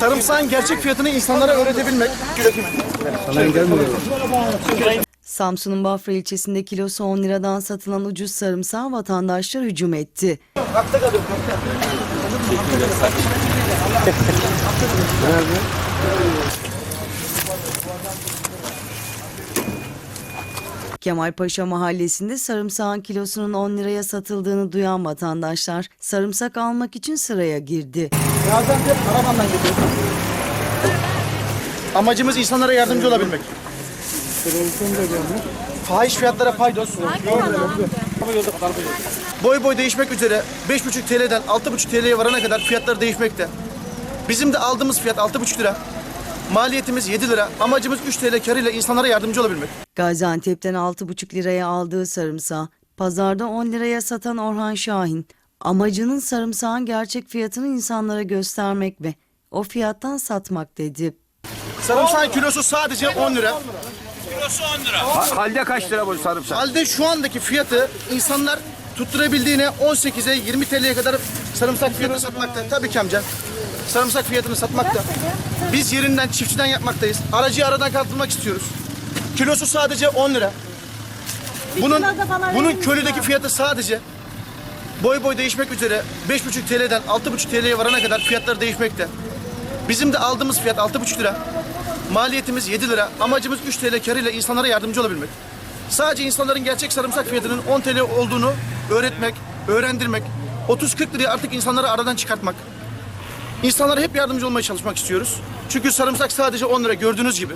Sarımsağın gerçek fiyatını insanlara öğretebilmek. Samsun'un Bafra ilçesinde kilosu 10 liradan satılan ucuz sarımsağa vatandaşlar hücum etti. Kemalpaşa mahallesinde sarımsağın kilosunun 10 liraya satıldığını duyan vatandaşlar sarımsak almak için sıraya girdi. Gaziantep Karaman'dan geliyor. Amacımız insanlara yardımcı olabilmek. Fahiş fiyatlara paydos. Boy boy değişmek üzere 5,5 TL'den 6,5 TL'ye varana kadar fiyatlar değişmekte. Bizim de aldığımız fiyat 6,5 lira. Maliyetimiz 7 lira. Amacımız 3 TL karıyla insanlara yardımcı olabilmek. Gaziantep'ten 6,5 liraya aldığı sarımsağı pazarda 10 liraya satan Orhan Şahin amacının sarımsağın gerçek fiyatını insanlara göstermek ve o fiyattan satmak dedi. Sarımsağın kilosu sadece 10 lira. Halde kaç lira bu sarımsak? Halde şu andaki fiyatı insanlar tutturabildiğine 18'e 20 TL'ye kadar sarımsak fiyatını satmakta. Tabii ki amca. Sarımsak fiyatını satmakta. Biz yerinden, çiftçiden yapmaktayız. Aracıyı aradan kaldırmak istiyoruz. Kilosu sadece 10 lira. Bunun bunun köylüdeki fiyatı sadece boy boy değişmek üzere 5,5 TL'den 6,5 TL'ye varana kadar fiyatlar değişmekte. Bizim de aldığımız fiyat 6,5 lira. Maliyetimiz 7 lira. Amacımız 3 TL karıyla insanlara yardımcı olabilmek. Sadece insanların gerçek sarımsak fiyatının 10 TL olduğunu öğretmek, öğrendirmek, 30-40 liraya artık insanları aradan çıkartmak. İnsanlara hep yardımcı olmaya çalışmak istiyoruz. Çünkü sarımsak sadece 10 lira gördüğünüz gibi.